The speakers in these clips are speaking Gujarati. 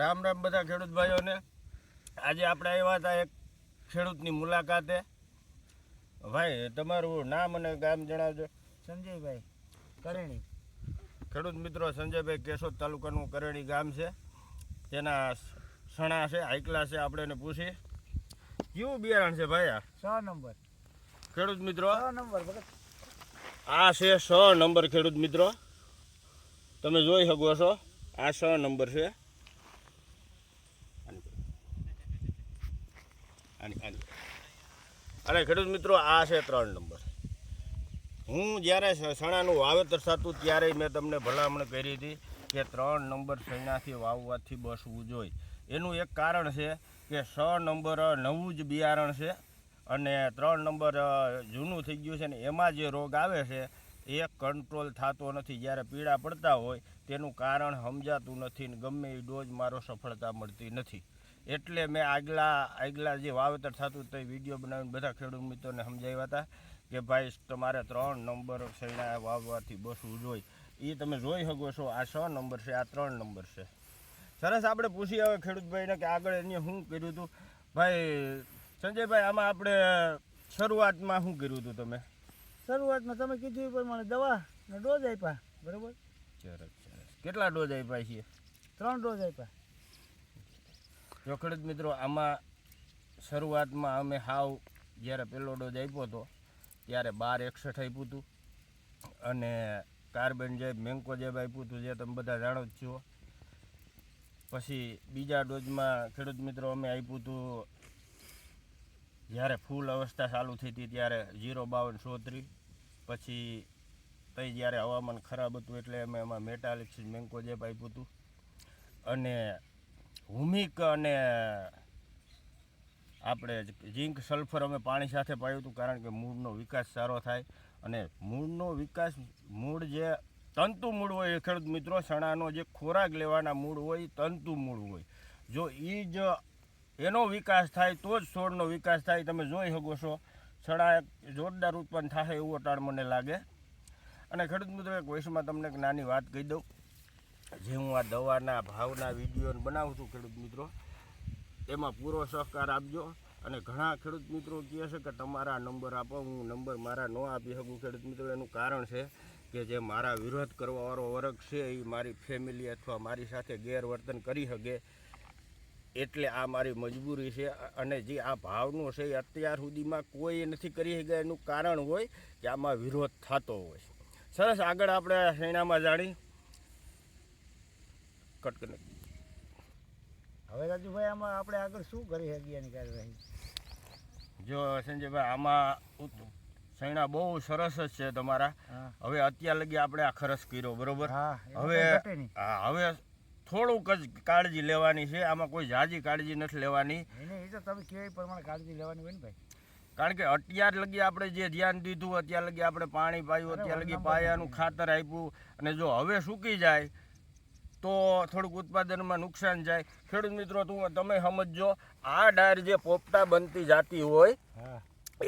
રામ રામ બધા ખેડૂત ભાઈઓને. આજે આપણે આવ્યા હતા એક ખેડૂતની મુલાકાતે. ભાઈ તમારું નામ અને ગામ જણાવજો. સંજયભાઈ કરેણી. ખેડૂત મિત્રો સંજયભાઈ કેશોદ તાલુકાનું કરેણી ગામ છે. તેના સણા છે હાઈકલા છે આપણે એને પૂછીએ કેવું બિયારણ છે ભાઈ આ? છ નંબર. ખેડૂત મિત્રો? નંબર આ છે છ નંબર ખેડૂત મિત્રો. તમે જોઈ શકો છો આ છ નંબર છે. આની આની. અને ખેડૂત મિત્રો, આ છે ત્રણ નંબર. હું જ્યારે સણાનું વાવેતર થતું ત્યારે મેં તમને ભલામણ કરી હતી કે ત્રણ નંબર સણાથી વાવવાથી બસવું જોઈએ. એનું એક કારણ છે કે છ નંબર નવું જ બિયારણ છે અને ત્રણ નંબર જૂનું થઈ ગયું છે ને એમાં જે રોગ આવે છે એ કંટ્રોલ થતો નથી. જ્યારે પીડા પડતા હોય તેનું કારણ સમજાતું નથી ને ગમે એ ડોઝ મારો સફળતા મળતી નથી. એટલે મેં આગલા આગલા જે વાવેતર થતું તે વીડિયો બનાવીને બધા ખેડૂત મિત્રોને સમજાવ્યા હતા કે ભાઈ તમારે ત્રણ નંબર શેણા વાવવાથી બસવું જોઈએ. એ તમે જોઈ શકો છો આ છ નંબર છે આ ત્રણ નંબર છે. સરસ આપણે પૂછી હવે ખેડૂતભાઈને કે આગળ એને શું કર્યું હતું. ભાઈ સંજયભાઈ આમાં આપણે શરૂઆતમાં શું કર્યું હતું તમે? શરૂઆતમાં તમે કીધું એ પ્રમાણે દવા ને ડોઝ આપ્યા બરાબર? સરસ સરસ. કેટલા ડોઝ આપ્યા છીએ? ત્રણ ડોઝ આપ્યા. જો મિત્રો, આમાં શરૂઆતમાં અમે હાવ જ્યારે પહેલો ડોઝ આપ્યો હતો, ત્યારે બાર એકસઠ આપ્યું હતું. અને કાર્બન જેબ મેન્કો જેબ આપ્યું હતું, જે તમે બધા જાણો જ છો. પછી બીજા ડોઝમાં ખેડૂત મિત્રો અમે આપ્યું હતું, જ્યારે ફૂલ અવસ્થા ચાલુ થઈ હતી, ત્યારે જીરો બાવન સોત્રી પછી તઈ જ્યારે હવામાન ખરાબ હતું, એટલે અમે એમાં મેટાલિક્સ મેન્કો જેબ આપ્યું હતું. અને હુમિક અને, આપણે ઝીંક સલ્ફર અમે પાણી સાથે પાયું હતું કારણ કે મૂળનો વિકાસ સારો થાય અને મૂળનો વિકાસ, મૂળ જે તંતુ મૂળ હોય એ ખેડૂત મિત્રો, ચણાનો જે ખોરાક લેવાના મૂળ હોય તંતુ મૂળ હોય. જો એ જ એનો વિકાસ થાય તો જ છોડનો વિકાસ થાય. તમે જોઈ શકો છો એક જોરદાર ઉત્પન્ન થાય એવું અટાણ મને લાગે. અને ખેડૂત મિત્રો, એક વયસમાં તમને એક નાની વાત કહી દઉં. જે હું આ દવાના ભાવના વીડિયો બનાવું છું ખેડૂત મિત્રો, એમાં પૂરો સહકાર આપજો. અને ઘણા ખેડૂત મિત્રો કહે છે કે તમારા નંબર આપો, હું નંબર મારા ન આપી શકું ખેડૂત મિત્રો. એનું કારણ છે કે જે મારા વિરોધ કરવાવાળો વર્ગ છે, એ મારી ફેમિલી અથવા મારી સાથે ગેરવર્તન કરી શકે એટલે આ મારી મજબૂરી છે. અને જે આ ભાવનો છે એ અત્યાર સુધીમાં કોઈ નથી કરી શક્યા. એનું કારણ હોય કે આમાં વિરોધ થતો હોય. સરસ, આગળ આપણે શેણામાં જાણી. કટ કરી નાખી. હવે રાજુભાઈ આમાં આપણે આગળ શું કરી શકીએ એની કાર્યવાહી જો સંજયભાઈ આમાં સૈણા શેણા બહુ સરસ જ છે તમારા. હવે અત્યાર લગી આપણે આ ખરસ કર્યો બરોબર? હવે હવે થોડુંક જ કાળજી લેવાની છે. આમાં કોઈ જાજી કાળજી નથી લેવાની. એ તો તમે કેવી પ્રમાણે કાળજી લેવાની હોય ને ભાઈ. કારણ કે અત્યાર લગી આપણે જે ધ્યાન દીધું અત્યાર લગી આપણે પાણી પાયું અત્યાર લગી પાયાનું ખાતર આપ્યું અને જો હવે સૂકી જાય તો થોડુંક ઉત્પાદનમાં નુકસાન જાય. ખેડૂત મિત્રો તું તમે સમજજો આ ડાયર જે પોપટા બનતી જાતી હોય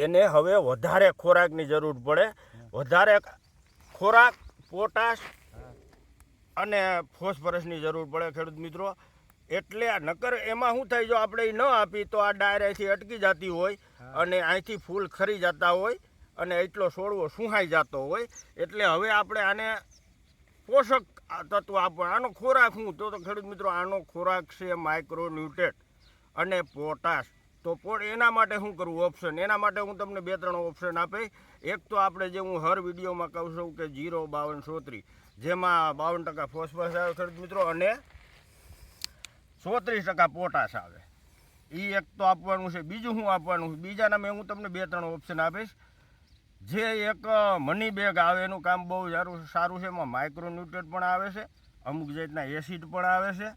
એને હવે વધારે ખોરાકની જરૂર પડે. વધારે ખોરાક પોટાશ અને ફોસ્ફરસની જરૂર પડે ખેડૂત મિત્રો. એટલે આ નકર એમાં શું થાય જો આપણે ન આપી તો આ ડાયર અહીંથી અટકી જતી હોય અને અહીંથી ફૂલ ખરી જતા હોય અને એટલો છોડવો સુહાઈ જતો હોય. એટલે હવે આપણે આને પોષક આ તત્વ આપો આનો ખોરાક શું તો તો ખેડૂત મિત્રો, આનો ખોરાક છે માઇક્રોન્યુટ્રેટ અને પોટાશ તો પો એના માટે શું કરવું ઓપ્શન એના માટે હું તમને બે ત્રણ ઓપ્શન આપે. એક તો આપણે જે હું હર વિડીયોમાં કહું છું કે જીરો, બાવન સોત્રી જેમાં બાવન ટકા ફોસ્ફરસ આવે ખેડૂત મિત્રો, અને સોત્રીસ ટકા પોટાશ આવે. એ એક તો આપવાનું છે. બીજું હું આપવાનું? છે બીજાના મેં હું તમને બે ત્રણ ઓપ્શન આપીશ. જે એક મની બેગ આવે એનું કામ બહુ સારું સારું છે એમાં માઇક્રોન્યુટ્રેટ પણ આવે છે અમુક જાતના એસિડ પણ આવે છે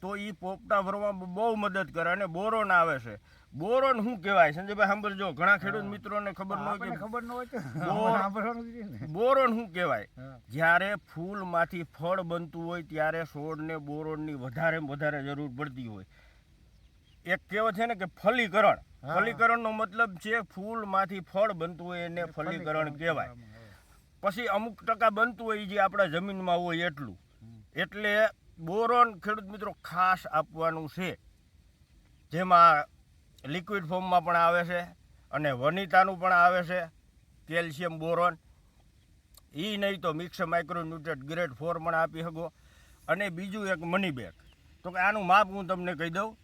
તો એ પોપટા ભરવામાં બહુ મદદ કરે અને બોરોન આવે છે. બોરોન શું કહેવાય? સંજયભાઈ સાંભળજો. ઘણા ખેડૂત મિત્રોને ખબર ન હોય કે ખબર ન હોય બોરોન શું કહેવાય? જ્યારે ફૂલમાંથી ફળ બનતું હોય ત્યારે છોડને બોરોનની વધારે વધારે જરૂર પડતી હોય. એક કહેવત છે ને કે ફલીકરણ. ફલીકરણનો મતલબ છે ફૂલમાંથી ફળ બનતું હોય એને ફલીકરણ કહેવાય. પછી અમુક ટકા બનતું હોય જે આપણા જમીનમાં હોય એટલું. એટલે બોરોન ખેડૂત મિત્રો ખાસ આપવાનું છે. જેમાં લિક્વિડ ફોર્મમાં પણ આવે છે અને વનિતાનું પણ આવે છે કેલ્શિયમ બોરોન. એ નહીં તો મિક્સ માઇક્રોન્યુટ્રેટ ગ્રેડ ફોર પણ આપી શકો. અને બીજું એક મની બેગ તો કે આનું માપ હું તમને કહી દઉં.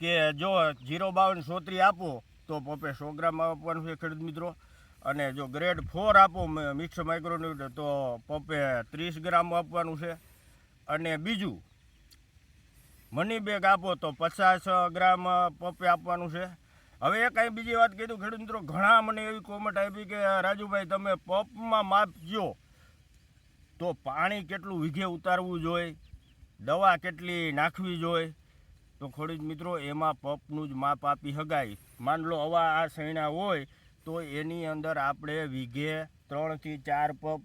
કે જો જીરો બાવન સોત્રી આપો, તો પોપે સો ગ્રામ આપવાનું છે ખેડૂત મિત્રો. અને જો ગ્રેડ ફોર આપો મિક્સ માઇક્રોન્યુટ તો પોપે ત્રીસ ગ્રામ આપવાનું છે. અને બીજું, મની બેગ આપો, તો પચાસ ગ્રામ પોપે આપવાનું છે. હવે એક અહીં બીજી વાત કીધું ખેડૂત મિત્રો, ઘણા મને એવી કોમેન્ટ આપી કે, રાજુભાઈ, તમે પપમાં માપજો તો પાણી કેટલું વીઘે ઉતારવું જોઈએ? દવા કેટલી નાખવી જોઈએ? તો ખોડીજ મિત્રો એમાં પપનું જ માપ આપી શકાય માન લો આવા આ સૈણા હોય તો એની અંદર આપણે વીઘે ત્રણથી ચાર પપ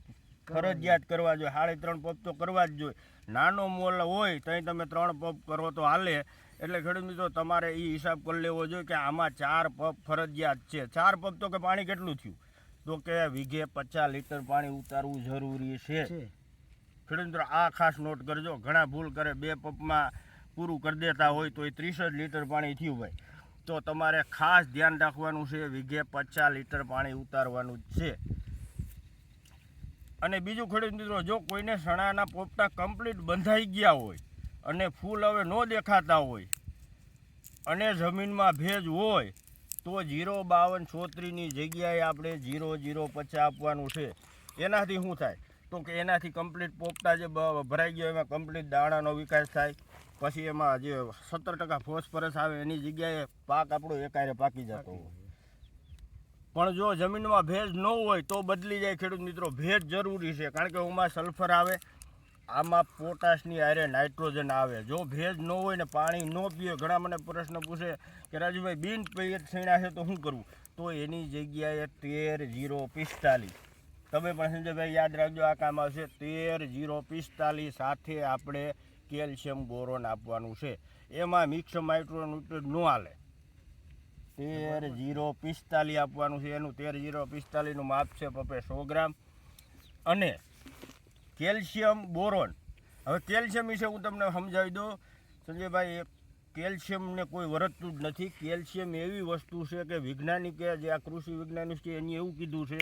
ફરજિયાત કરવા જોઈએ. સાડી ત્રણ પપ તો કરવા જ જોઈએ. નાનો મોલ હોય ત્યાં તમે ત્રણ પપ કરો તો હાલે. એટલે ખેડૂત મિત્રો તમારે એ હિસાબ કરી લેવો જોઈએ કે આમાં ચાર પપ ફરજિયાત છે. ચાર પપ તો કે પાણી કેટલું થયું? તો કે વીઘે પચાસ લીટર પાણી ઉતારવું જરૂરી છે. છે. ખેડૂત મિત્રો આ ખાસ નોટ કરજો. ઘણા ભૂલ કરે બે પંપમાં પૂરું કરી દેતા હોય તો એ ત્રીસ જ લીટર પાણી થયું ભાઈ. તો તમારે ખાસ ધ્યાન રાખવાનું છે, વીઘે પચાસ લીટર પાણી ઉતારવાનું છે. અને બીજું ખેડૂત મિત્રો, જો કોઈને સણાના પોપટા કમ્પ્લીટ બંધાઈ ગયા હોય અને ફૂલ હવે ન દેખાતા હોય અને જમીનમાં ભેજ હોય, તો જીરો બાવન ચોત્રીસની જગ્યાએ આપણે જીરો જીરો પચાસ આપવાનું છે. એનાથી શું થાય? તો કે એનાથી કમ્પ્લીટ પોપટા જે ભરાઈ ગયો, એમાં કમ્પ્લીટ દાણાનો વિકાસ થાય. પછી એમાં જે સત્તર ટકા ફોસ્ફરસ આવે એની જગ્યાએ પાક આપણો એકારે પાકી જતો હોય. પણ જો જમીનમાં ભેજ ન હોય તો બદલી જાય ખેડૂત મિત્રો. ભેજ જરૂરી છે કારણ કે એમાં સલ્ફર આવે આમાં પોટાશની હારે નાઇટ્રોજન આવે. જો ભેજ ન હોય ને પાણી ન પીએ ઘણા મને પ્રશ્ન પૂછે કે રાજુભાઈ બિન પેયત છીણા છે તો શું કરવું? તો એની જગ્યાએ તેર જીરો પિસ્તાલીસ. તમે પણ સંજયભાઈ યાદ રાખજો આ કામ આવશે. તેર જીરો પિસ્તાલીસ સાથે આપણે કેલ્શિયમ બોરોન આપવાનું છે. એમાં મિક્સ માઇક્રોન્યુટ્રેટ ન હાલે. તેર જીરો પિસ્તાલીસ આપવાનું છે. એનું તેર જીરો પિસ્તાલીસનું માપ છે પપે સો ગ્રામ. અને કેલ્શિયમ બોરોન. હવે કેલ્શિયમ વિશે હું તમને સમજાવી દઉં. સંજયભાઈ કેલ્શિયમને કોઈ વરતતું જ નથી. કેલ્શિયમ એવી વસ્તુ છે કે વૈજ્ઞાનિકે જે આ કૃષિ વૈજ્ઞાનિક છે એની એવું કીધું છે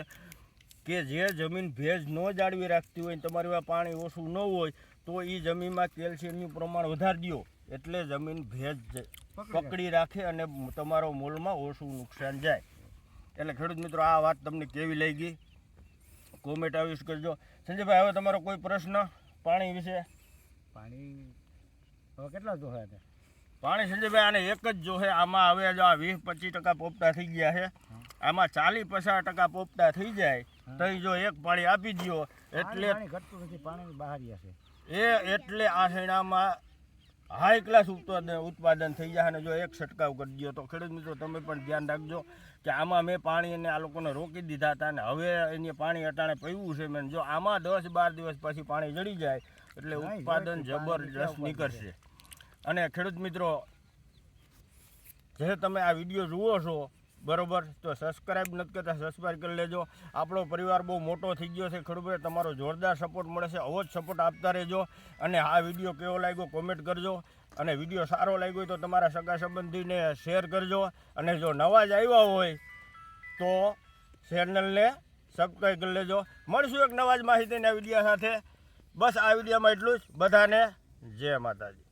કે જે જમીન ભેજ ન જાળવી રાખતી હોય તમારી પાસે પાણી ઓછું ન હોય તો એ જમીનમાં કેલ્શિયમનું પ્રમાણ વધારી દો એટલે જમીન ભેજ પકડી રાખે અને તમારો મોલમાં ઓછું નુકસાન જાય. એટલે ખેડૂત મિત્રો આ વાત તમને કેવી લઈ ગઈ કોમેન્ટ આવીશ કરજો. સંજયભાઈ હવે તમારો કોઈ પ્રશ્ન પાણી વિશે? પાણી હવે કેટલા જોહે પાણી સંજયભાઈ આને એક જ જોહે આમાં હવે જો આ વીસ પચીસ ટકા પોપટા થઈ ગયા છે આમાં ચાલીસ પચાસ ટકા પોપટા થઈ જાય. તો ઈ જો એક પાણી આપી દો એટલે પાણી ઘટતું નથી પાણી બહાર છે. એ એટલે આ શેણામાં હાઈ ક્લાસ ઉત્પાદન ઉત્પાદન થઈ જાય અને જો એક છંટકાવ કરી દો તો ખેડૂત મિત્રો તમે પણ ધ્યાન રાખજો કે આમાં મેં પાણી એને આ લોકોને રોકી દીધા હતા અને હવે એને પાણી અટાણે પીવું છે મેં. જો આમાં દસ બાર દિવસ પછી પાણી જડી જાય એટલે ઉત્પાદન જબરજસ્ત નીકળશે. અને ખેડૂત મિત્રો જે તમે આ વીડિયો જુઓ છો બરોબર? તો સબસ્ક્રાઈબ નથી કરતા સબસ્ક્રાઈબ કરી લેજો. આપણો પરિવાર બહુ મોટો થઈ ગયો છે ખેડૂત તમારો જોરદાર સપોર્ટ મળે છે, આવો જ સપોર્ટ આપતા રહેજો. અને આ વીડિયો કેવો લાગ્યો કોમેન્ટ કરજો. અને વીડિયો સારો લાગ્યો તો તમારા સગા સંબંધીને શેર કરજો. અને જો નવા જ આવ્યા હોય તો ચેનલને સબસ્ક્રાઈબ કરી લેજો. મળશું એક નવા જ માહિતીના વીડિયો સાથે. બસ આ વિડીયોમાં એટલું જ. બધાને જય માતાજી.